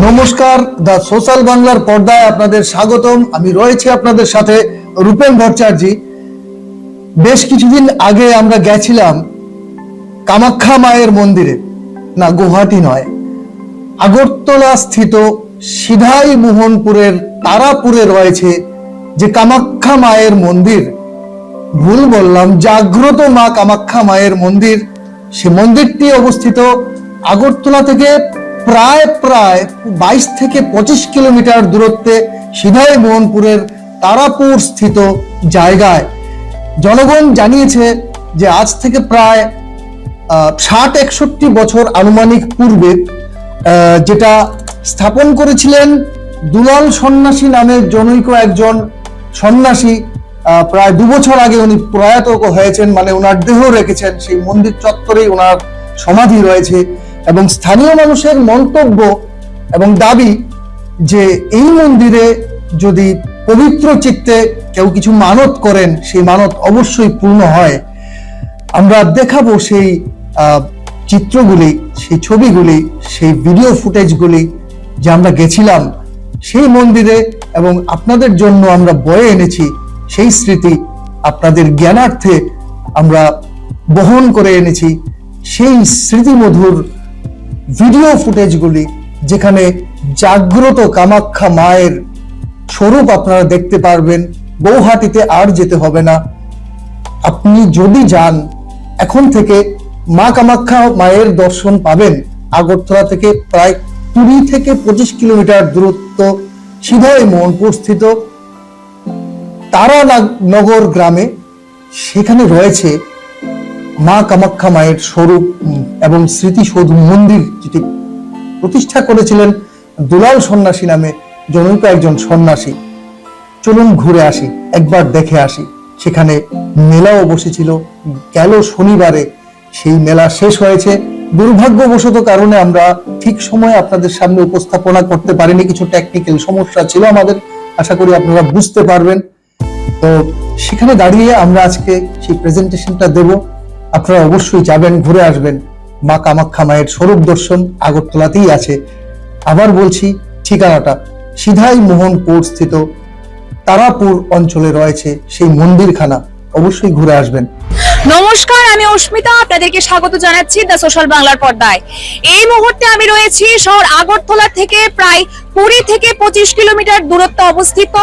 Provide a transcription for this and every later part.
নমস্কার, the social বাংলার পর্দায় আপনাদের স্বাগতম। আমি রয়েছি আপনাদের সাথে রূপেন ভট্টাচার্য। বেশ কিছুদিন আগে আমরা গেছিলাম কামাখ্যা মায়ের মন্দিরে। না, গুয়াহাটি নয়। আগরতলা স্থিত সিধাই মোহনপুরের তারাপুরে রয়েছে যে কামাখ্যা মায়ের মন্দির। ভুল বললাম, জাগ্রত মা কামাখ্যা মায়ের মন্দির। সে মন্দিরটি অবস্থিত আগরতলা থেকে প্রায় প্রায় বাইশ থেকে পঁচিশ কিলোমিটার দূরত্বে সিধাই মোহনপুরের তারাপুর স্থিত জায়গায়। জনগণ জানিয়েছে যে আজ থেকে প্রায় ষাট একষট্টি বছর আনুমানিক পূর্বে যেটা স্থাপন করেছিলেন দুলাল সন্ন্যাসী নামের জনৈক একজন সন্ন্যাসী প্রায় দু বছর আগে উনি প্রয়াত হয়েছেন মানে ওনার দেহ রেখেছেন, সেই মন্দির চত্বরেই ওনার সমাধি রয়েছে। এবং স্থানীয় মানুষের মন্তব্য এবং দাবি যে এই মন্দিরে যদি পবিত্র চিত্তে কেউ কিছু মানত করেন, সেই মানত অবশ্যই পূর্ণ হয়। আমরা দেখাবো সেই চিত্রগুলি, সেই ছবিগুলি, সেই ভিডিও ফুটেজগুলি যে আমরা গেছিলাম সেই মন্দিরে এবং আপনাদের জন্য আমরা বয়ে এনেছি সেই স্মৃতি আপনাদের জ্ঞানার্থে আমরা বহন করে এনেছি সেই স্মৃতিমধুর ভিডিও ফুটেজগুলি যেখানে জাগ্রত কামাখ্যা মায়ের স্বরূপ আপনারা দেখতে পারবেন। গৌহাটিতে আর যেতে হবে না। আপনি যদি যান, এখন থেকে মা কামাখ্যা মায়ের দর্শন পাবেন। আগরতলা থেকে প্রায় কুড়ি থেকে পঁচিশ কিলোমিটার দূরত্ব, সিধাই মোহনপুর স্থিত তারানগর গ্রামে সেখানে রয়েছে মা কামাখ্যা মায়ের স্বরূপ এবং স্মৃতিসৌধ মন্দির যেটি প্রতিষ্ঠা করেছিলেন দুলাল সন্ন্যাসী নামে জনৈক একজন সন্ন্যাসী। চলুন ঘুরে আসি, একবার দেখে আসি। সেখানে মেলাও বসেছিল। গেল শনিবারে সেই মেলা শেষ হয়েছে। দুর্ভাগ্যবশত কারণে আমরা ঠিক সময়ে আপনাদের সামনে উপস্থাপনা করতে পারিনি। কিছু টেকনিক্যাল সমস্যা ছিল আমাদের। আশা করি আপনারা বুঝতে পারবেন। তো সেখানে দাঁড়িয়ে আমরা আজকে সেই প্রেজেন্টেশনটা দেব। আপনারা অবশ্যই যাবেন, ঘুরে আসবেন। মা কামাখ্যা মায়ের স্বরূপ দর্শন আগরতলাতেই আছে। আবার বলছি, ঠিকানাটা। সিধাই মোহনপুর স্থিত তারাপুর অঞ্চলে রয়েছে সেই মন্দিরখানা। অবশ্যই ঘুরে আসবেন। নমস্কার, আমি অস্মিতা, আপনাদেরকে স্বাগত জানাচ্ছি দ্য সোশ্যাল বাংলার পর্দায়। এই মুহূর্তে আমি রয়েছি শহর আগরতলা থেকে প্রায় কুড়ি থেকে পঁচিশ কিলোমিটার দূরত্বে অবস্থিত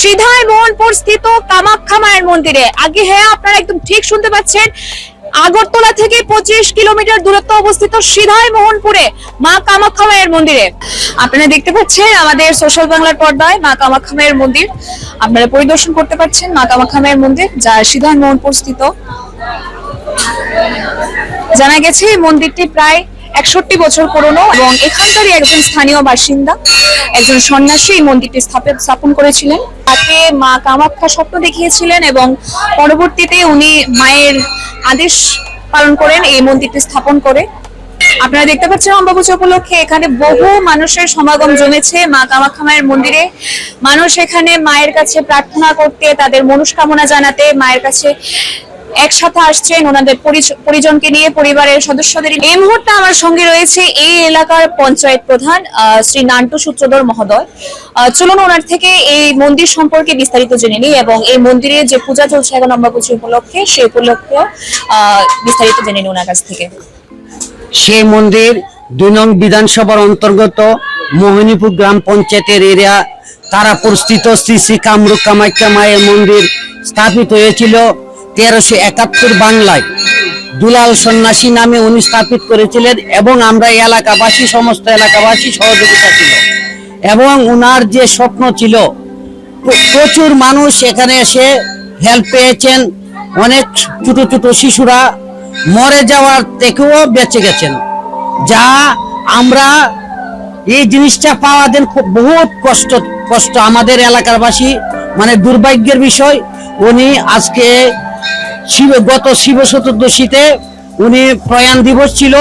সিধাই মোহনপুর স্থিত কামাখ্যা মায়ের মন্দিরে। আগে হ্যাঁ আপনারা একদম ঠিক শুনতে পাচ্ছেন। আগরতলা থেকে পঁচিশ কিলোমিটার দূরত্ব অবস্থিত সিধাই মোহনপুরে মা কামাখ্যা মায়ের মন্দিরে। আপনারা দেখতে পাচ্ছেন আমাদের সোশ্যাল বাংলার পর্দায় মা কামাখ্যা মায়ের মন্দির। আপনারা পরিদর্শন করতে পারছেন মা কামাখ্যা মায়ের মন্দির, যা সিধাই মোহনপুর স্থিত। জানা গেছে মন্দিরটি প্রায় একষট্টি বছর পুরনো এবং এখানকারই একজন স্থানীয় বাসিন্দা, একজন সন্ন্যাসী এই মন্দিরটি স্থাপন করেছিলেন। তাকে মা কামাখ্যা স্বপ্ন দেখিয়েছিলেন এবং পরবর্তীতে উনি মায়ের আদেশ পালন করেন, এই মন্দিরটি স্থাপন করে। আপনারা দেখতে পাচ্ছেন অম্বাবুচি উপলক্ষে এখানে বহু মানুষের সমাগম জমেছে মা কামাখ্যা মায়ের মন্দিরে। মানুষ এখানে মায়ের কাছে প্রার্থনা করতে, তাদের মনস্কামনা জানাতে, মায়ের কাছে একসাথে আসছেন ওনাদের পরিজনকে নিয়ে, পরিবারের সদস্যদের এই মুহূর্তে আমার সঙ্গে রয়েছে এই এলাকার পঞ্চায়েত প্রধান শ্রী নান্টু সূত্রধর মহোদয়। চলুন ওনার থেকে এই মন্দির সম্পর্কে বিস্তারিত জেনে নিই এবং এই মন্দিরে যে পূজা চলছে এখন অম্বাবুচি উপলক্ষে সেই উপলক্ষে বিস্তারিত জেনে নিই ওনার কাছ থেকে। সেই মন্দির দুই নং বিধানসভার অন্তর্গত মোহিনীপুর গ্রাম পঞ্চায়েতের এরিয়া, তারাপুর স্থিত শ্রী শ্রী কামরূপ কামাখ্যা মায়ের মন্দির স্থাপিত হয়েছিল তেরোশো একাত্তর বাংলায় দুলাল সন্ন্যাসী নামে উনি স্থাপিত করেছিলেন এবং আমরা এলাকাবাসী, সমস্ত এলাকাবাসী সহযোগিতা ছিল। এবং উনার যে স্বপ্ন ছিল প্রচুর মানুষ এখানে এসে হেল্প পেয়েছেন। অনেক ছোট ছোট শিশুরা মরে যাওয়ার থেকেও বেঁচে গেছেন। যা আমরা এই জিনিসটা পাওয়া দেন খুব বহুত কষ্ট কষ্ট আমাদের এলাকারবাসী মানে দুর্ভাগ্যের বিষয়। উনি আজকে শিব গত শিব চতুর্দশীতে উনি প্রয়াণ দিবস ছিল।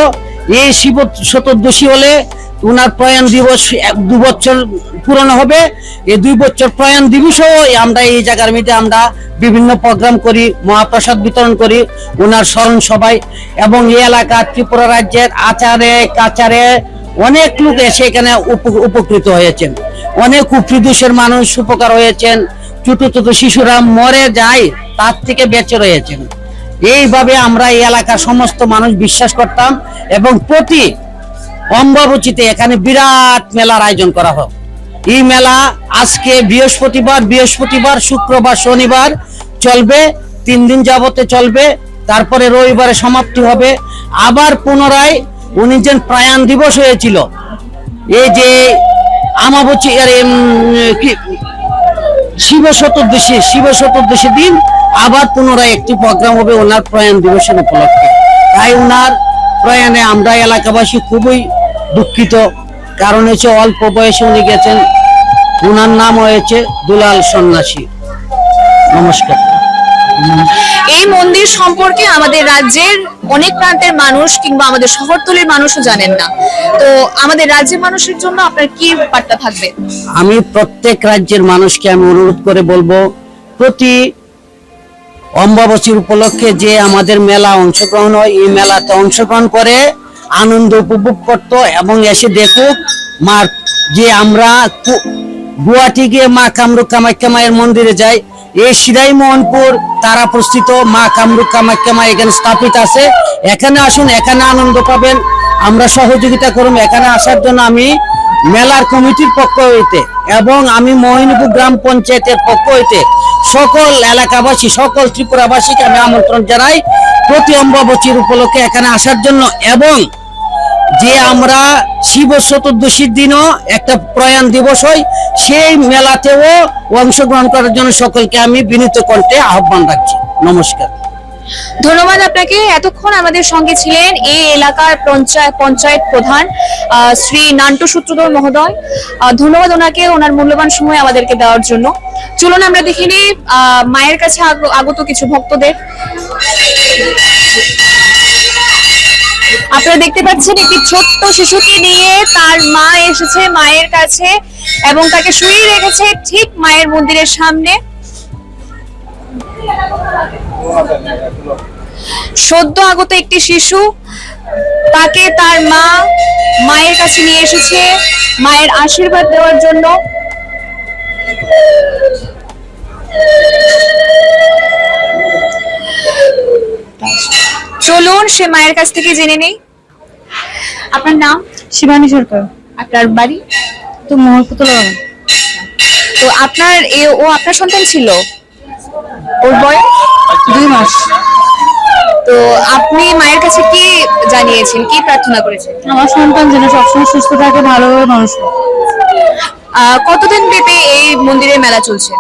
এই শিব চতুর্দশী হলে উনার প্রয়াণ দিবস এক- দু বছর পূরণ হবে। এই দুই বছর প্রয়াণ দিবসও আমরা এই জায়গার মধ্যে আমরা বিভিন্ন প্রোগ্রাম করি, মহাপ্রসাদ বিতরণ করি ওনার স্মরণ সবাই এবং এই এলাকা ত্রিপুরা রাজ্যের আচারে, কাচারে অনেক লোক এসে এখানে উপ- উপকৃত হয়েছেন। অনেক উপরিদোষের মানুষ উপকার হয়েছেন। ছোট ছোট শিশুরা মরে যায়, তার থেকে বেঁচে রয়েছেন এইভাবে আমরা এই এলাকার সমস্ত মানুষ বিশ্বাস করতাম এবং প্রতি অম্বাবচিতে এখানে বিরাট মেলার আয়োজন করা হোক। এই মেলা আজকে বৃহস্পতিবার বৃহস্পতিবার, শুক্রবার, শনিবার চলবে, তিন দিন যাবতে চলবে, তারপরে রবিবারে সমাপ্তি হবে। আবার পুনরায় উনি যে প্রয়াণ দিবস হয়েছিল, এই যে আমাবচি শিব চতুর্দশী শিব চতুর্দশী দিন আবার পুনরায় একটি প্রোগ্রাম হবে ওনার প্রয়াণ দিবসের উপলক্ষে। তাই ওনার প্রয়াণে আমরা এলাকাবাসী খুবই দুঃখিত। কারণ হচ্ছে অল্প বয়সে উনি গেছেন। ওনার নাম হয়েছে দুলাল সন্ন্যাসী। নমস্কার। এই মন্দির সম্পর্কে আমাদের রাজ্যের অনেক প্রান্তের মানুষ কিংবা আমাদের শহরতলির মানুষও জানেন না। তো আমাদের রাজ্যের মানুষের জন্য আপনার কি বার্তা থাকবে? আমি প্রত্যেক রাজ্যের মানুষকে আমি অনুরোধ করে বলব, প্রতি অম্বাবচীর উপলক্ষে যে আমাদের মেলা অংশগ্রহণ হয়, এই মেলাতে অংশগ্রহণ করে, আনন্দ উপভোগ করত এবং এসে দেখুক, মার যে আমরা গুয়াহাটি গিয়ে মা কামরূপ কামাখ্যা মায়ের মন্দিরে যাই এই সিরাই মোহনপুর, তারা প্রস্তুত মা কামরূপ কামাখ্যা মা, এখানে স্থাপিত আছে। এখানে আসুন, এখানে আনন্দ পাবেন। আমরা সহযোগিতা করুন। এখানে আসার জন্য আমি মেলার কমিটির পক্ষ হইতে এবং আমি মোহিনীপুর গ্রাম পঞ্চায়েতের পক্ষ হইতে সকল এলাকাবাসী, সকল ত্রিপুরাবাসীকে আমি আমন্ত্রণ জানাই প্রতি অম্বাবচীর উপলক্ষে এখানে আসার জন্য এবং যে আমরা শিব চতুর্দশীর দিনও একটা প্রয়াণ দিবস হয়, সেই মেলাতেও অংশগ্রহণ করার জন্য সকলকে আমি বিনীত কণ্ঠে আহ্বান রাখছি। নমস্কার। ধন্যবাদ আপনাকে। এতক্ষণ আমাদের সঙ্গে ছিলেন এই এলাকার পঞ্চায়েত পঞ্চায়েত প্রধান শ্রী নান্টু সূত্রধর মহোদয়। ধন্যবাদ ওনাকে ওনার মূল্যবান সময় আমাদেরকে দেওয়ার জন্য। চলুন আমরা দেখে নিই মায়ের কাছে আগ- আগত কিছু ভক্তদের। আপনারা দেখতে পাচ্ছেন একটি ছোট্ট শিশুকে নিয়ে তার মা এসেছে মায়ের কাছে এবং তাকে শুয়ে রেখেছে ঠিক মায়ের মন্দিরের সামনে। সদ্য আগত একটি শিশু তাকে তার মা মায়ের কাছে নিয়ে এসেছে মায়ের আশীর্বাদ দেওয়ার জন্য। চলুন সে মায়ের কাছ থেকে জেনে নেই। আপনার নাম? শিবানী সরকার। আপনার বাড়ি? তো মহলপুতলা বাগান। তো আপনার এ ও আপনার সন্তান ছিল? ওর বয়স? দুই মাস। তো আপনি মায়ের কাছে কি জানিয়েছেন? কি প্রার্থনা করেছেন? আমার সন্তান যেন সবসময় সুস্থ থাকে ভালোভাবে মানুষ কতদিন ব্যাপী এই মন্দিরের মেলা চলছে?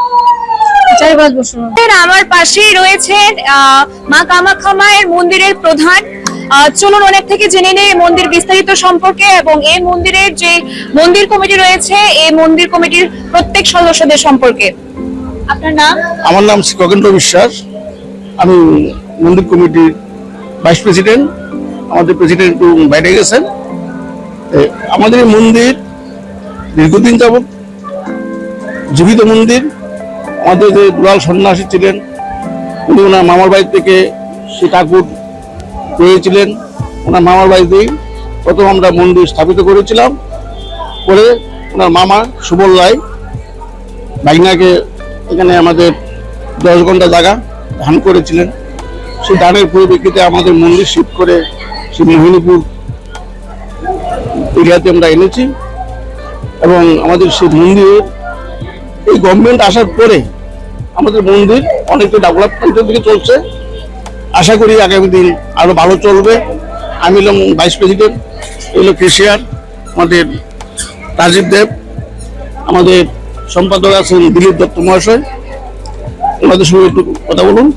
চার পাঁচ বছর আমার পাশেই রয়েছেন আহ, মা কামাখ্যা মায়ের মন্দিরের প্রধান। আহ, চলুন অনেক থেকে জেনে নেই মন্দির বিস্তারিত সম্পর্কে এবং এই মন্দিরের যে মন্দির কমিটি রয়েছে এই মন্দির কমিটির প্রত্যেক সদস্যদের সম্পর্কে। আপনার নাম? আমার নাম শ্রী খগেন্দ্র বিশ্বাস। আমি মন্দির কমিটির ভাইস প্রেসিডেন্ট। আমাদের প্রেসিডেন্ট একটু বাইরে গেছেন। আমাদের মন্দির দীর্ঘদিন যাবৎ জীবিত মন্দির। আমাদের যে দুলাল সন্ন্যাসী ছিলেন। উনি ওনার মামার বাড়ি থেকে সে ঠাকুর পেয়েছিলেন ওনার মামার বাড়িতেই প্রথম আমরা মন্দির স্থাপিত করেছিলাম। পরে ওনার মামা সুবল রায় ভাগনাকে এখানে আমাদের দশ ঘণ্টা জায়গা ধান করেছিলেন। সেই ধানের পরিপ্রেক্ষিতে আমাদের মন্দির শিফট করে সেই মোহিনীপুর এরিয়াতে আমরা এনেছি। এবং আমাদের সেই মন্দির এই গভর্নমেন্ট আসার পরে আমাদের মন্দির অনেকটা ডেভেলপমেন্টের দিকে চলছে। আশা করি আগামী দিন আরও ভালো চলবে। আমি হলাম ভাইস প্রেসিডেন্ট এলো কেশিয়ার আমাদের রাজীব দেব, আমাদের সম্পাদক আছেন দিলীপ দত্ত মহাশয়। ওনাদের সঙ্গে একটু কথা বলুন।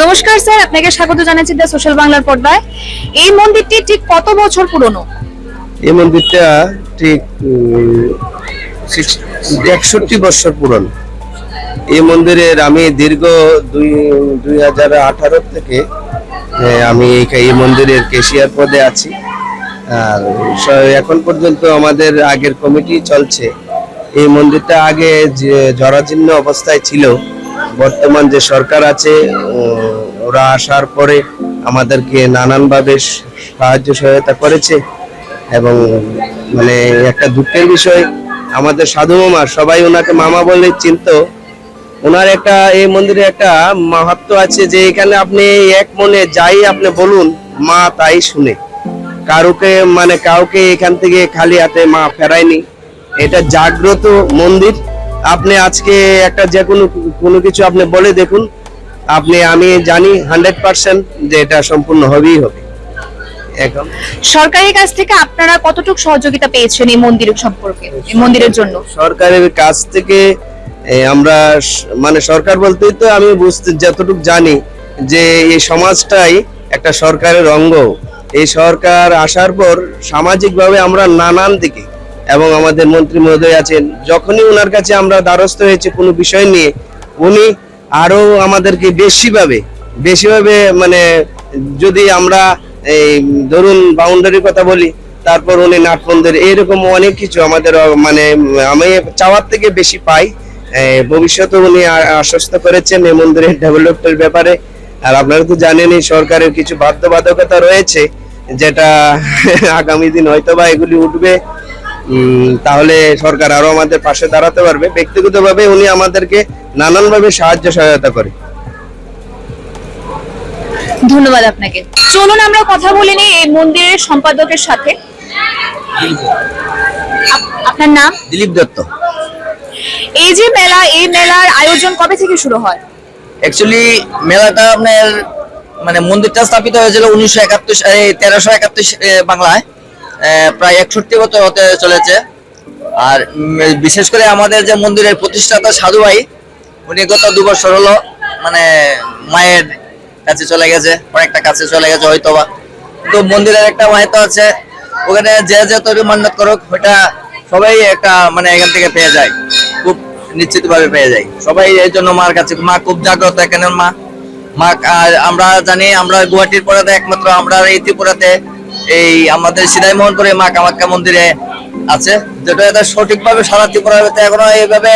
নমস্কার, স্যার। আপনাকে স্বাগত জানাচ্ছি দ্য সোশ্যাল বাংলার পর্দায়। এই মন্দিরটি ঠিক কত বছর পুরনো? এই মন্দিরটা ঠিক একষট্টি বছর পুরন। এই মন্দিরের আমি দীর্ঘ দুই দুই হাজার আঠারো থেকে আমি এই- এই মন্দিরের কেশিয়ার পদে আছি। আর এখন পর্যন্ত আমাদের আগের কমিটি চলছে। এই মন্দিরটা আগে জরাজীর্ণ অবস্থায় ছিল। বর্তমান যে সরকার আছে ওরা আসার পরে আমাদেরকে নানানভাবে সাহায্য সহায়তা করেছে এবং মানে একটা দুঃখের বিষয়, আমাদের সাধু মামা সবাই ওনাকে মামা বলে চিনতো। ওনার একটা এই মন্দিরে একটা মাহাত্ম আছে যে এখানে আপনি এক মনে যাই আপনি বলুন, মা তাই শুনে। কারুকে মানে কাউকে এখান থেকে খালি হাতে মা ফেরায়নি। এটা জাগ্রত মন্দির। আপনি আজকে একটা যে কোনো কোনো কিছু আপনি বলে দেখুন আপনি আমি জানি হান্ড্রেড পার্সেন্ট যে এটা সম্পূর্ণ হবেই হবে। এখন সরকারের কাছ থেকে আপনারা কতটুকু সহযোগিতা পেয়েছেন এই মন্দির সম্পর্কে এই মন্দিরের জন্য? সরকারের কাছ থেকে আমরা মানে সরকার বলতেই তো আমি বুঝতে যতটুকু জানি যে এই সমাজটাই একটা সরকারের অঙ্গ। এই সরকার আসার পর সামাজিকভাবে আমরা নানান দিকে এবং আমাদের মন্ত্রী মহোদয় আছেন যখনই ওনার কাছে আমরা দ্বারস্থ হয়েছে কোনো বিষয় নিয়ে উনি আরও আমাদেরকে বেশিভাবে বেশিভাবে মানে যদি আমরা এই ধরুন বাউন্ডারির কথা বলি, তারপর উনি নাট মন্দির এইরকম অনেক কিছু আমাদের মানে আমি চাওয়ার থেকে বেশি পাই। ভবিষ্যতে উনি আশ্বস্ত করেছেন এই মন্দিরের ডেভেলপমেন্টের ব্যাপারে। আর আপনারা তো জানেনই, সরকারের কিছু বাধ্যবাধকতা রয়েছে, যেটা আগামী দিন হয়তো বা এগুলি উঠবে। তাহলে সরকার আরও আমাদের পাশে দাঁড়াতে পারবে। ব্যক্তিগতভাবে উনি আমাদেরকে নানানভাবে সাহায্য সহায়তা করে। ধন্যবাদ আপনাকে। চলুন আমরা কথা বলে নিই এই মন্দিরের সম্পাদকের সাথে। আপনার নাম? দিলীপ দত্ত। এই যে মেলা এই মেলার আয়োজন কবে থেকে শুরু হয়? অ্যাকচুয়ালি মেলাটা আপনার মানে মন্দিরটা স্থাপিত হয়েছিল উনিশশো একাত্তর তেরোশো একাত্তর বাংলায়। প্রায় একষট্টি বছর হতে চলেছে। আর বিশেষ করে আমাদের যে মন্দিরের প্রতিষ্ঠাতা সাধু ভাই, উনি গত দু বছর হলো মানে মায়ের কাছে চলে গেছে, অনেকটা কাছে চলে গেছে হয়তোবা। তো মন্দিরের একটা মাহাত্ম আছে, ওখানে যে যে তৈরি মান্যত করুক, ওটা সবাই একটা মানে এখান থেকে পেয়ে যায়, খুব নিশ্চিত ভাবে পেয়ে যায়। সবাই এই জন্য মার কাছে, মা খুব জাগ্রত এখানে মা। মা আমরা জানি, আমরা গুয়াহাটির পরাতে একমাত্র, আমরা এই ত্রিপুরাতে এই আমাদের সিদাই মোহনপুরে মা কামাখ্যা মন্দিরে আছে। যেটা এটা সঠিকভাবে সারা ত্রিপুরাতে এখনও এইভাবে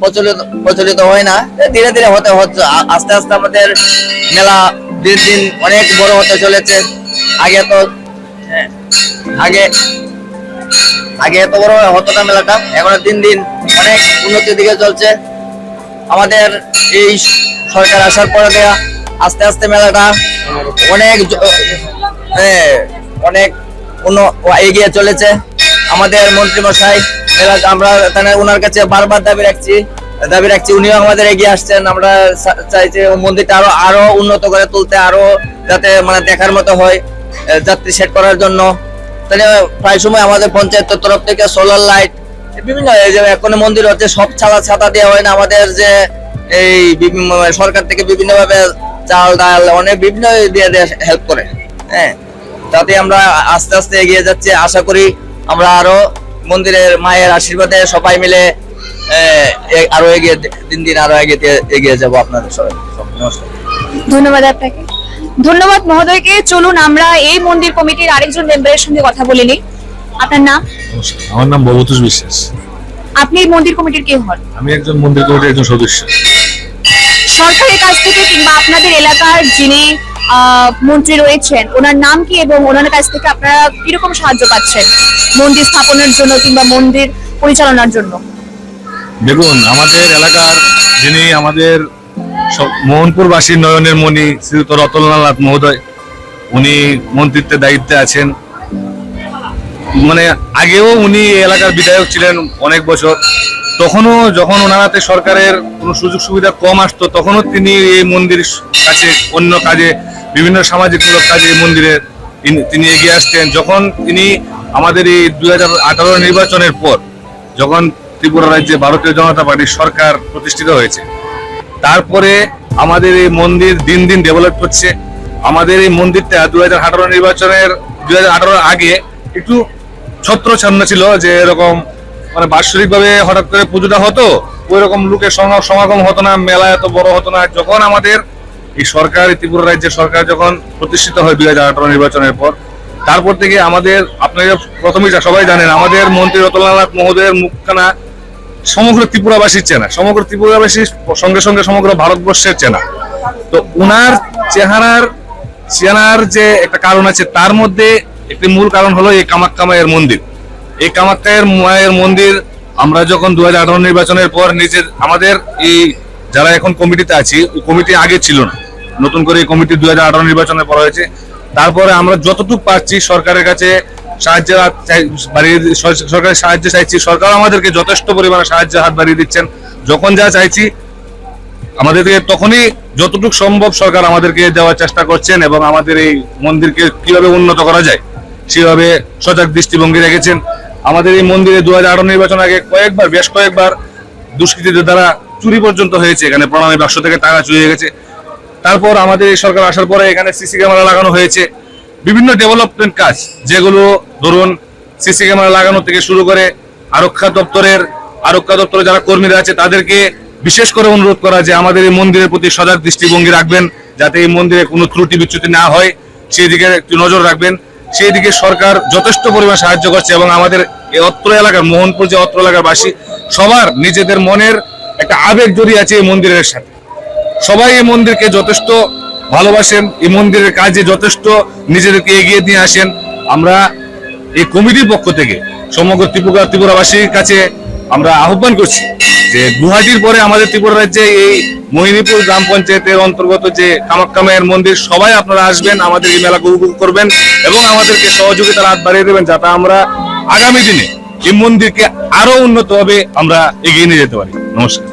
প্রচলিত প্রচলিত হয় না। ধীরে ধীরে হতে হচ্ছে। আস্তে আস্তে আমাদের মেলা দিন দিন অনেক বড় হতে চলেছে। আগে তো আগে আগে এত বড় হতো না মেলাটা। এখন দিন দিন অনেক উন্নতির দিকে চলছে। আমাদের এই সরকার আসার পরে আস্তে আস্তে মেলাটা অনেক হ্যাঁ, অনেক এগিয়ে চলেছে। আমাদের মন্ত্রী মশাই আমরা ওনার কাছে বারবার দাবি রাখছি। দাবি রাখছি, উনিও আমাদের এগিয়ে আসছেন। আমরা চাই যে মন্দিরটা আরও আরও উন্নত করে তুলতে, আরও যাতে মানে দেখার মতো হয় যাত্রী সেট করার জন্য। তাহলে প্রায় সময় আমাদের পঞ্চায়েতের তরফ থেকে সোলার লাইট বিভিন্ন এখন মন্দির হচ্ছে, সব ছাড়া ছাতা দেওয়া হয় না। আমাদের যে এই সরকার থেকে বিভিন্নভাবে চাল, ডাল, অনেক বিভিন্ন দিয়ে হেল্প করে। হ্যাঁ। তাতে আমরা আস্তে আস্তে এগিয়ে যাচ্ছি। আশা করি আমরা আরও মন্দিরের মায়ের আশীর্বাদে সবাই মিলে আহ, আরও এগিয়ে দিন দিন আরও এগিয়ে এগিয়ে যাব আপনাদের সবাই। নমস্কার। ধন্যবাদ আপনাকে। ধন্যবাদ মহোদয়কে। চলুন আমরা এই মন্দির কমিটির আরেকজন মেম্বারের সঙ্গে কথা বলে নিই। আপনার নাম। আমার নাম ভবতোষ বিশ্বাস। আপনি এই মন্দির কমিটির কে হন? আমি একজন মন্দির কমিটির একজন সদস্য। সরকারের কাছ থেকে কিংবা আপনাদের এলাকার যিনি মন্ত্রী রয়েছেন, ওনার নাম কি এবং ওনার কাছ থেকে আপনারা কীরকম সাহায্য পাচ্ছেন মন্দির স্থাপনের জন্য কিংবা মন্দির পরিচালনার জন্য? দেখুন, আমাদের এলাকার যিনি আমাদের মোহনপুরবাসীর নয়নের মণি শ্রীযুক্ত রতনলাল মহোদয়, উনি মন্ত্রিত্বের দায়িত্বে আছেন। মানে আগেও উনি এলাকার বিধায়ক ছিলেন অনেক বছর। তখনও যখন ওনারাতে সরকারের কোনো সুযোগ সুবিধা কম আসতো, তখনও তিনি এই মন্দির কাছে, অন্য কাজে, বিভিন্ন সামাজিকমূলক কাজে এই মন্দিরে তিনি- এগিয়ে আসতেন। যখন তিনি আমাদের এই দুই হাজার নির্বাচনের পর যখন ত্রিপুরা রাজ্যে ভারতীয় জনতা পার্টির সরকার প্রতিষ্ঠিত হয়েছে, তারপরে আমাদের এই মন্দির দিন দিন ডেভেলপ হচ্ছে। আমাদের এই মন্দিরটা দু হাজার আঠারো নির্বাচনের দু আগে একটু ছত্রছন্ন ছিল যে এরকম মানে বাৎসরিক ভাবে হঠাৎ করে পুজোটা হতো ওই রকম লোকের সমাগম হতো না, মেলা এত বড় হতো না। যখন আমাদের এই সরকার ত্রিপুরা রাজ্যের সরকার যখন প্রতিষ্ঠিত হয় দুই হাজার আঠারো নির্বাচনের পর, তারপর থেকে আমাদের, আপনারা প্রথমেই সবাই জানেন, আমাদের মন্ত্রী রতনলাল মহোদয়ের মুখখানা সমগ্র ত্রিপুরাবাসীর চেনা, সমগ্র ত্রিপুরাবাসীর সঙ্গে সঙ্গে সমগ্র ভারতবর্ষের চেনা। তো উনার চেহারার, চেনার যে একটা কারণ আছে, তার মধ্যে একটি মূল কারণ হলো এই কামাখ্যা মায়ের মন্দির। এই কামাখ্যায়ের মায়ের মন্দির আমরা যখন দু হাজার নির্বাচনের পর নিজের, আমাদের এই যারা এখন কমিটিতে আছি কমিটি আগে ছিল না। নতুন করে এই কমিটি দু হাজার আঠারো নির্বাচনের পর হয়েছে। তারপরে আমরা যতটুকু পাচ্ছি সরকারের কাছে চাই- বাড়িয়ে সরকারের সাহায্য চাইছি। সরকার আমাদেরকে যথেষ্ট পরিমাণে সাহায্যের হাত বাড়িয়ে দিচ্ছেন। যখন যা চাইছি, আমাদেরকে তখনই যতটুকু সম্ভব সরকার আমাদেরকে দেওয়ার চেষ্টা করছেন এবং আমাদের এই মন্দিরকে কীভাবে উন্নত করা যায়, সেভাবে সজাগ দৃষ্টিভঙ্গি রেখেছেন। আমাদের এই মন্দিরে দু হাজার আঠারো নির্বাচন আগে কয়েকবার, বেশ কয়েকবার দুষ্কৃতীদের দ্বারা চুরি পর্যন্ত হয়েছে। এখানে প্রণামী বাক্স থেকে টাকা চুরি হয়ে গেছে। তারপর আমাদের এই সরকার আসার পরে এখানে সিসি ক্যামেরা লাগানো হয়েছে। বিভিন্ন ডেভেলপমেন্ট কাজ, যেগুলো ধরুন সিসি ক্যামেরা লাগানো থেকে শুরু করে আরক্ষা দপ্তরের আরক্ষা দপ্তরের যারা কর্মীরা আছে, তাদেরকে বিশেষ করে অনুরোধ করা যে আমাদের এই মন্দিরের প্রতি সজাগ দৃষ্টিভঙ্গি রাখবেন, যাতে এই মন্দিরে কোনো ত্রুটি বিচ্যুতি না হয়। সেই দিকে একটু নজর রাখবেন। সেই দিকে সরকার যথেষ্ট পরিমাণ সাহায্য করছে এবং আমাদের এই অত্র এলাকার, মোহনপুর যে অত্র এলাকার বাসী, সবার নিজেদের মনের একটা আবেগ জড়িয়ে আছে এই মন্দিরের সাথে। সবাই এই মন্দিরকে যথেষ্ট ভালোবাসেন, এই মন্দিরের কাজে যথেষ্ট নিজেদেরকে এগিয়ে নিয়ে আসেন। আমরা এই কমিটির পক্ষ থেকে সমগ্র ত্রিপুরা, ত্রিপুরাবাসীর কাছে আমরা আহ্বান করছি যে গুয়াহাটির পরে আমাদের ত্রিপুরা রাজ্যে এই মোহিনীপুর গ্রাম পঞ্চায়েতের অন্তর্গত যে কামাখ্যা মায়ের মন্দির সবাই আপনারা আসবেন আমাদের এই মেলাকে উপভোগ করবেন এবং আমাদেরকে সহযোগিতার হাত বাড়িয়ে দেবেন যাতে আমরা আগামী দিনে এই মন্দিরকে আরও উন্নতভাবে আমরা এগিয়ে নিয়ে যেতে পারি। নমস্কার।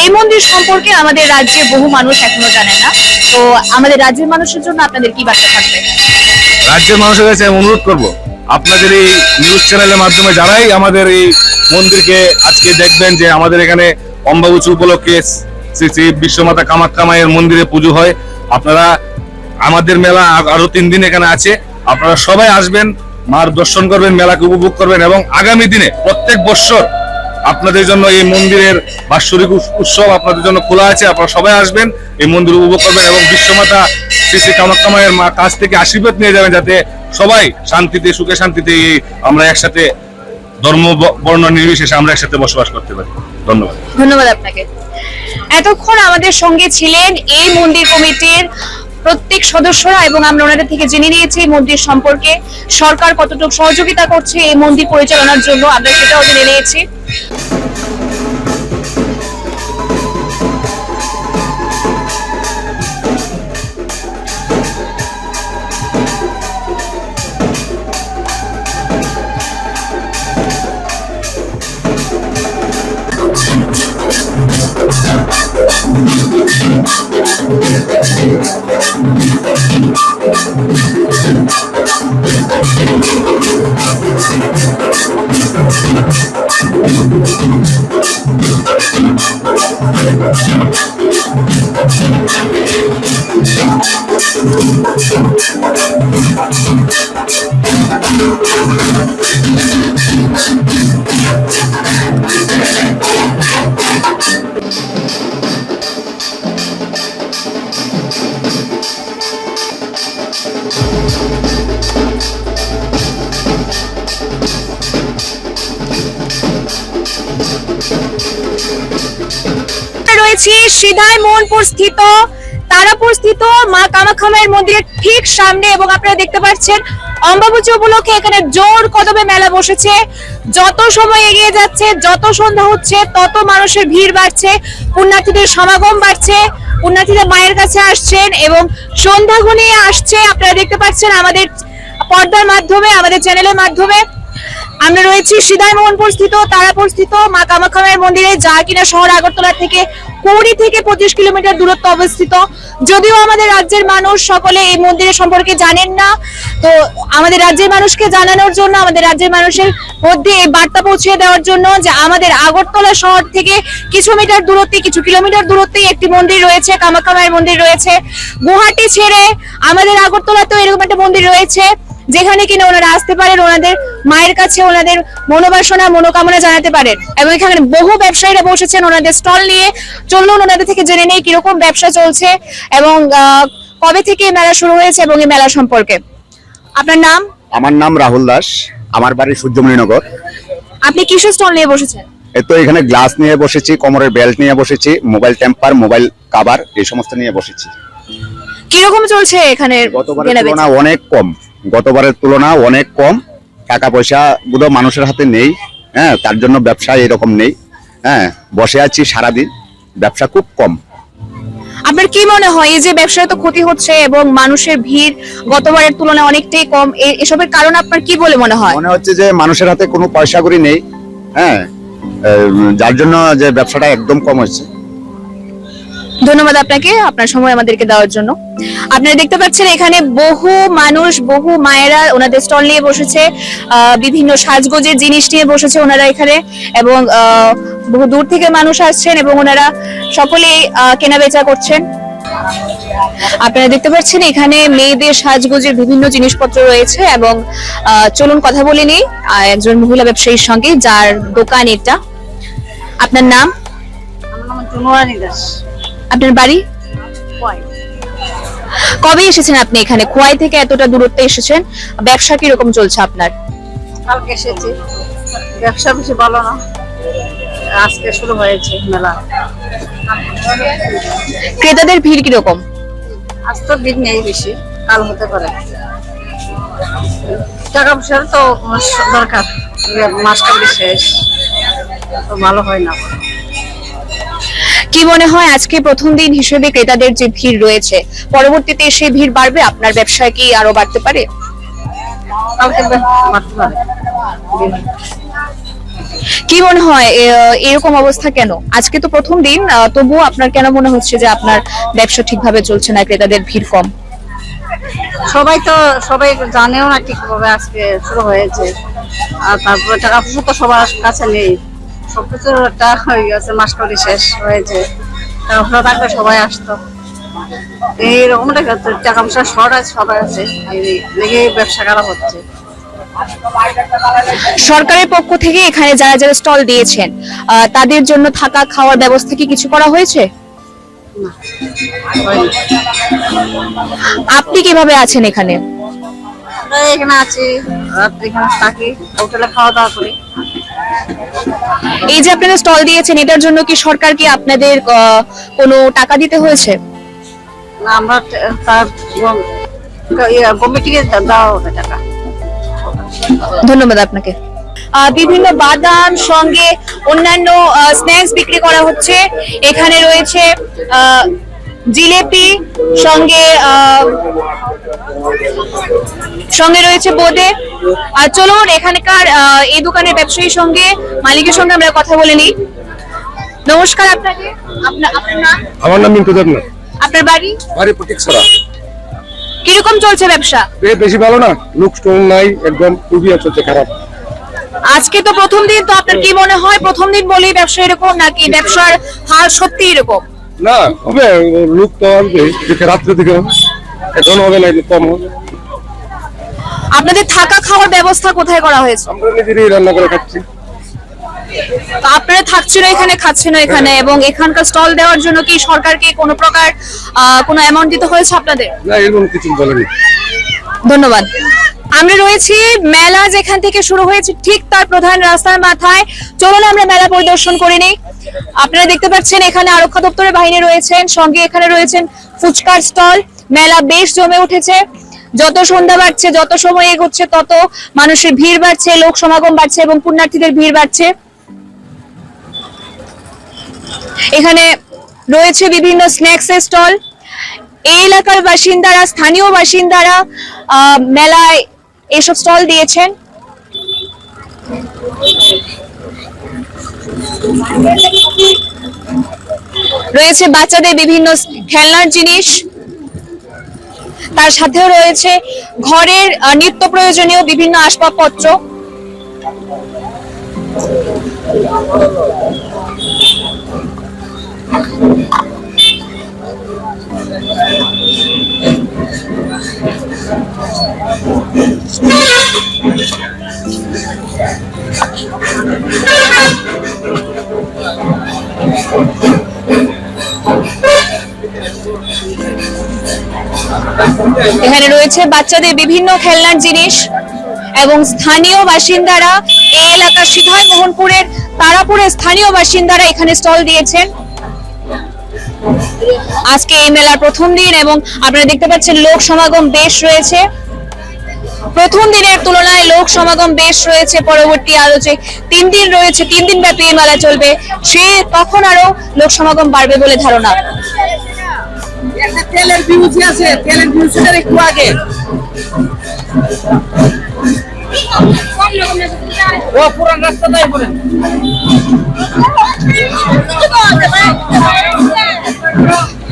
এই মন্দির সম্পর্কে আমাদের রাজ্যে বহু মানুষ এখনও জানে না। তো আমাদের রাজ্যের মানুষের জন্য আপনাদের কি বার্তা থাকবে? রাজ্যের মানুষের কাছে অনুরোধ করব আপনাদের এই নিউজ চ্যানেলের মাধ্যমে যারাই আমাদের এই মন্দিরকে আজকে দেখবেন যে আমাদের এখানে অম্বাবুচু উপলক্ষে শ্রী শ্রী বিশ্বমাতা কামাখ্যা মায়ের মন্দিরে পুজো হয়, আপনারা আমাদের মেলা আরও তিন দিন এখানে আছে, আপনারা সবাই আসবেন মার দর্শন করবেন, মেলাকে উপভোগ করবেন এবং আগামী দিনে প্রত্যেক বৎসর আপনাদের জন্য এই মন্দিরের বাৎসরিক উৎস- উৎসব আপনাদের জন্য খোলা আছে, আপনারা সবাই আসবেন, এই মন্দির উপভোগ করবেন এবং বিশ্বমাতা শ্রী শ্রী কামাখ্যা মায়ের মা কাছ থেকে আশীর্বাদ নিয়ে যাবেন যাতে সবাই শান্তিতে, সুখে শান্তিতে আমরা একসাথে ধর্ম বর্ণ নির্বিশেষে আমরা একসাথে বসবাস করতে পারি। ধন্যবাদ। ধন্যবাদ আপনাকে। এতক্ষণ আমাদের সঙ্গে ছিলেন এই মন্দির কমিটির প্রত্যেক সদস্যরা এবং আমরা ওনাদের থেকে জেনে নিয়েছি এই মন্দির সম্পর্কে। সরকার কতটুকু সহযোগিতা করছে এই মন্দির পরিচালনার জন্য আমরা সেটাও জেনে নিয়েছি। রয়েছি সিধাই মোহনপুর স্থিত, তারাপুর স্থিত মা কামাখ্যা মায়ের মন্দিরের ঠিক সামনে এবং আপনারা দেখতে পাচ্ছেন অম্বাবুচি উপলক্ষে এখানে জোর কদমে মেলা বসেছে। যত সময় এগিয়ে যাচ্ছে, যত সন্ধ্যা হচ্ছে, তত মানুষের ভিড় বাড়ছে, পুণ্যার্থীদের সমাগম বাড়ছে পুণ্যার্থীদের মায়ের কাছে আসছেন এবং সন্ধ্যা ঘনিয়ে আসছে। আপনারা দেখতে পাচ্ছেন আমাদের পর্দার মাধ্যমে, আমাদের চ্যানেলের মাধ্যমে। আমরা রয়েছি সিদাই মোহনপুর স্থিত, তারাপুর স্থিত, মা কামাখ্যা মায়ের মন্দিরে। যা কিনা শহর আগরতলা থেকে কুড়ি থেকে পঁচিশ কিলোমিটার দূরত্ব অবস্থিত। যদিও আমাদের রাজ্যের মানুষ সকলে এই মন্দিরের সম্পর্কে জানেন না, তো আমাদের রাজ্যের মানুষকে জানানোর জন্য, আমাদের রাজ্যের মানুষের মধ্যে এই বার্তা পৌঁছে দেওয়ার জন্য যে আমাদের আগরতলা শহর থেকে কিছু মিটার দূরত্বে, কিছু কিলোমিটার দূরত্বেই একটি মন্দির রয়েছে, কামাখ্যা মায়ের মন্দির রয়েছে। গুয়াহাটি ছেড়ে আমাদের আগরতলাতেও এরকম একটা মন্দির রয়েছে। যেখানে কিনা ওনারা আসতে পারেন ওনাদের মায়ের কাছে ওনাদের মনোবাসনা মনোকামনা জানাতে পারেন। এবং এখানে বহু ব্যবসায়ীরা বসেছেন ওনাদের স্টল নিয়ে। চলুন ওনাদের থেকে জেনে নেই কীরকম ব্যবসা চলছে এবং কবে থেকে মেলা শুরু হয়েছে এবং এই মেলা সম্পর্কে। আপনার নাম? আমার নাম রাহুল দাস। আমার বাড়ি সূর্যমণিনগর আপনি কিসের স্টল নিয়ে বসেছেন? তো এখানে গ্লাস নিয়ে বসেছি কোমরের বেল্ট নিয়ে বসেছি মোবাইল টেম্পার মোবাইল কাভার এই সমস্ত নিয়ে বসেছি। কীরকম চলছে এখানে? অনেক কম। গতবারের তুলনা অনেক কম। টাকা পয়সা গুলো মানুষের হাতে নেই হ্যাঁ তার জন্য ব্যবসা এরকম নেই হ্যাঁ বসে আছি সারাদিন ব্যবসা খুব কম। আপনার কি মনে হয় এই যে ব্যবসায় তো ক্ষতি হচ্ছে এবং মানুষের ভিড় গতবারের তুলনায় অনেকটাই কম এসবের কারণ আপনার কি বলে মনে হয়? মনে হচ্ছে যে মানুষের হাতে কোনো পয়সা করি নেই হ্যাঁ যার জন্য যে ব্যবসাটা একদম কম হয়েছে ধন্যবাদ আপনাকে, আপনার সময় আমাদেরকে দেওয়ার জন্য। আপনারা দেখতে পাচ্ছেন এখানে বহু মানুষ, বহু মায়েরা ওনাদের স্টল নিয়ে বসেছে বিভিন্ন সাজগোজের জিনিস নিয়ে বসেছে ওনারা এখানে এবং বহু দূর থেকে মানুষ আসছেন এবং ওনারা সকলেই কেনাবেচা করছেন। আপনারা দেখতে পাচ্ছেন এখানে মেয়েদের সাজগোজের বিভিন্ন জিনিসপত্র রয়েছে এবং চলুন কথা বলে নিই একজন মহিলা ব্যবসায়ীর সঙ্গে, যার দোকান এটা। আপনার নাম? আমার নাম দাস। আপনার বাড়ি? কবে এসেছেন আপনি এখানে? খোয়াই থেকে এতটা দূরত্বে এসেছেন? ব্যবসা কীরকম চলছে আপনার? কালকে এসেছি। ব্যবসা বেশি ভালো না। আজকে শুরু হয়েছে মেলা। ক্রেতাদের ভিড় কীরকম? আজ তো ভিড় নেই বেশি। কাল হতে পারে। টাকা পয়সার তো দরকার। মাস কাবলি শেষ। তো ভালো হয় না। কি মনে হয় আজকে প্রথম দিন হিসেবে ক্রেতাদের যে ভিড় রয়েছে? পরবর্তীতে সেই ভিড় বাড়বে? আপনার ব্যবসায় কি আরও বাড়তে পারে? কি মনে হয়? এরকম অবস্থা কেন? আজকে তো প্রথম দিন তবুও আপনার কেন মনে হচ্ছে যে আপনার ব্যবসা ঠিকভাবে চলছে না, ক্রেতাদের ভিড় কম? সবাই তো, সবাই জানেও না ঠিকভাবে আজকে শুরু হয়েছে। আর তারপরে টাকা পয়সা তো সবার কাছে নেই। সবকিছু একটা হয়ে গেছে শেষ হয়েছে পয়সা থাকলে সবাই আসতো। এইরকম টাকা পয়সা শর্ট আছে সবার আছে। লেগে ব্যবসা খারাপ হচ্ছে। সরকারের পক্ষ থেকে এখানে যারা যারা স্টল দিয়েছেন তাদের জন্য থাকা খাওয়ার ব্যবস্থা কি কিছু করা হয়েছে? আপনি কীভাবে আছেন এখানে? এখানে আছি রাত্রে এখানে থাকি হোটেলে খাওয়া দাওয়া করি। এই যে আপনারা স্টল দিয়েছেন এটার জন্য কি সরকার কি আপনাদের কোনো টাকা দিতে হয়েছে? না, আমরা তার কমিটিকে দেওয়া হবে টাকা। ধন্যবাদ আপনাকে। বিভিন্ন বাদাম সঙ্গে অন্যান্য স্ন্যাক্স বিক্রি করা হচ্ছে। এখানে রয়েছে জিলেপি সঙ্গে সঙ্গে রয়েছে বোদে আর চলুন এখানকার আহ, এই দোকানের ব্যবসায়ীর সঙ্গে মালিকের সঙ্গে আমরা কথা বলে নিই। নমস্কার আপনাকে। আপনার নাম? আমার নাম মিন্টু আপনার বাড়ি? বাড়ি প্রতীক ছড়া কীরকম চলছে ব্যবসা? বেশি ভালো না লুক স্টোন নাই একদম খুবই চলছে খারাপ। আজকে তো প্রথম দিন তো আপনার কি মনে হয় প্রথম দিন বলেই ব্যবসা এরকম নাকি ব্যবসার হাল সত্যি এরকম? না হবে লুক তো আসবে রাত্রে দিকে। এখন হবে না কম হবে। আপনাদের থাকা খাওয়ার ব্যবস্থা কোথায় করা হয়েছে? আমরা নিজেরই রান্না করে খাচ্ছি। আপনারা থাকছেন এখানে খাচ্ছেন এখানে এবং এখানকার স্টল দেওয়ার জন্য কি সরকারকে কোনো প্রকার কোনো অ্যামাউন্ট দিতে হয়েছে আপনাদের? না এরকম কিছু বলেনি। ধন্যবাদ। আমরা রয়েছি মেলা যেখান থেকে শুরু হয়েছে ঠিক তার প্রধান রাস্তার মাথায়। চলুন আমরা মেলা পরিদর্শন করে নিই। আপনারা দেখতে পাচ্ছেন এখানে আরক্ষা দপ্তরের বাহিনী রয়েছেন সঙ্গে এখানে রয়েছেন ফুচকার স্টল। মেলা বেশ জমে উঠেছে। যত সন্ধ্যা বাড়ছে, যত সময় এগোচ্ছে, তত মানুষের ভিড় বাড়ছে, লোক সমাগম বাড়ছে এবং পুণ্যার্থীদের ভিড় বাড়ছে। এখানে রয়েছে বিভিন্ন স্ন্যাক্স এর স্টল এই এলাকার বাসিন্দারা, স্থানীয় বাসিন্দারা মেলায় এসব স্টল দিয়েছেন। রয়েছে বাচ্চাদের বিভিন্ন খেলনার জিনিস। তার সাথেও রয়েছে ঘরের নিত্য প্রয়োজনীয় বিভিন্ন আসবাবপত্র। এখানে রয়েছে বাচ্চাদের বিভিন্ন খেলনার জিনিস এবং স্থানীয় বাসিন্দারা এই এলাকার সিধাই মোহনপুরের তারাপুরের স্থানীয় বাসিন্দারা এখানে স্টল দিয়েছেন। আজকে এই মেলার প্রথম দিন এবং আপনারা দেখতে পাচ্ছেন লোক সমাগম বেশ রয়েছে। প্রথম দিনের তুলনায় লোক সমাগম বেশ রয়েছে। পরবর্তী যে তিন দিন রয়েছে, তিন দিন ব্যাপী এই মেলা চলবে, সে তখন আরও লোক সমাগম বাড়বে বলে ধারণা। তেলের বিউজি আছে, তেলের বিউজিটার একটু আগে। ও, পুরান বলেন।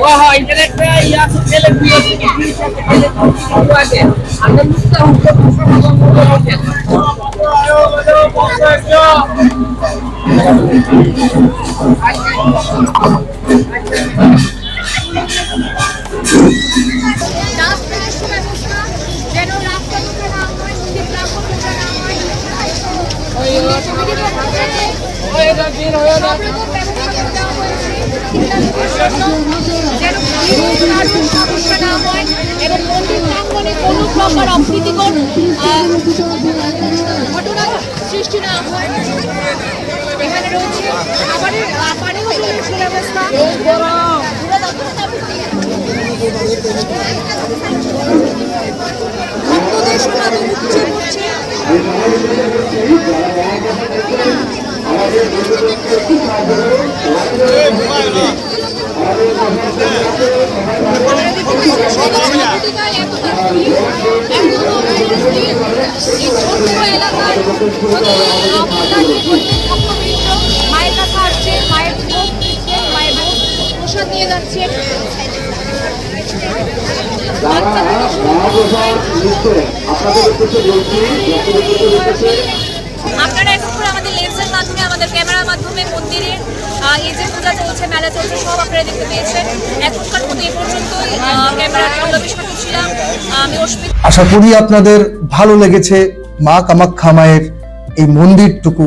ও হয় ইন্টারনেট ইয়ে আছে তেলের বিউজি একটু এবং মন্দির প্রাঙ্গণে কোনো প্রকার অপ্রীতিকর ঘটনা সৃষ্টি না হয় এখানে রয়েছে খাবারের পানীয় জলের সুব্যবস্থা। মায়ের কাছে আসছে মায়ের মায়ের ভোগ প্রসাদ নিয়ে আপনারা এখন আমাদের লেন্সের মাধ্যমে, আমাদের ক্যামেরার মাধ্যমে মন্দিরের এই যে পূজা চলছে, মেলা চলছে, সব আপনারা দেখতে পেয়েছেন। এখনকার মতো এ পর্যন্তই সাথে ছিলাম। আমি আশা করি আপনাদের ভালো লেগেছে মা কামাখ্যা মায়ের এই মন্দিরটুকু।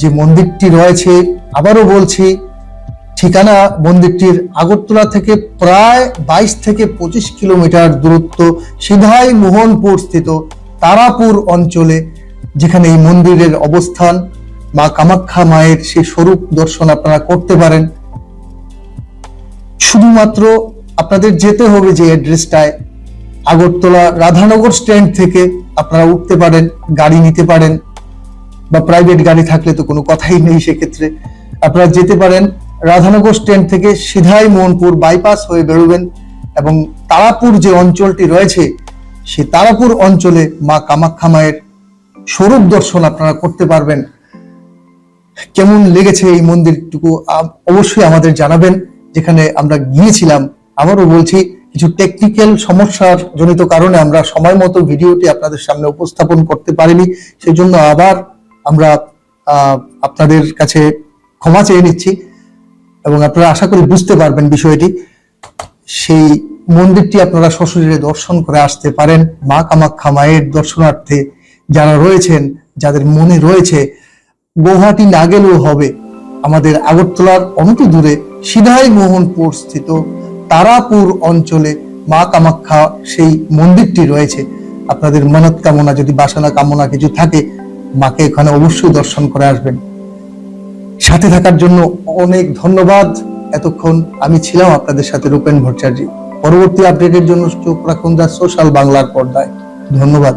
যে মন্দিরটি রয়েছে, আবারও বলছি ঠিকানা মন্দিরটির আগরতলা থেকে প্রায় বাইশ থেকে পঁচিশ কিলোমিটার দূরত্ব সিধাই মোহনপুর স্থিত তারাপুর অঞ্চলে, যেখানে এই মন্দিরের অবস্থান। মা কামাখ্যা মায়ের সেই স্বরূপ দর্শন আপনারা করতে পারেন। শুধুমাত্র আপনাদের যেতে হবে যে অ্যাড্রেসটায়। আগরতলা রাধানগর স্ট্যান্ড থেকে আপনারা উঠতে পারেন, গাড়ি নিতে পারেন, বা প্রাইভেট গাড়ি থাকলে তো কোনো কথাই নেই সেক্ষেত্রে। আপনারা যেতে পারেন রাধানগর স্ট্যান্ড থেকে সিধাই মোহনপুর বাইপাস হয়ে বেরোবেন এবং তারাপুর যে অঞ্চলটি রয়েছে, সে তারাপুর অঞ্চলে মা কামাখ্যা মায়ের স্বরূপ দর্শন আপনারা করতে পারবেন। কেমন লেগেছে এই মন্দিরটুকু অবশ্যই আমাদের জানাবেন। যেখানে আমরা গিয়েছিলাম, আবারও বলছি, কিছু টেকনিক্যাল সমস্যার জনিত কারণে আমরা সময় মতো ভিডিওটি আপনাদের সামনে উপস্থাপন করতে পারিনি। সেই জন্য আবার আমরা আপনাদের কাছে ক্ষমা চেয়ে নিচ্ছি। এবং আপনারা আশা করি বুঝতে পারবেন বিষয়টি। সেই মন্দিরটি আপনারা সশরীরে দর্শন করে আসতে পারেন। মা কামাখ্যা মায়ের দর্শনার্থে যারা রয়েছেন, যাদের মনে রয়েছে গৌহাটি না গেলেও হবে আমাদের আগরতলার অনতি দূরে সিধাই মোহনপুর স্থিত তারাপুর অঞ্চলে মা কামাখ্যা সেই মন্দিরটি রয়েছে। আপনাদের মনত কামনা, যদি বাসনা কামনা কিছু থাকে, মাকে এখানে অবশ্যই দর্শন করে আসবেন। সাথে থাকার জন্য অনেক ধন্যবাদ। এতক্ষণ আমি ছিলাম আপনাদের সাথে রূপেন ভট্টাচার্য। পরবর্তী আপডেটের জন্য চোখ রাখুন দা সোশ্যাল বাংলার পর্দায়। ধন্যবাদ।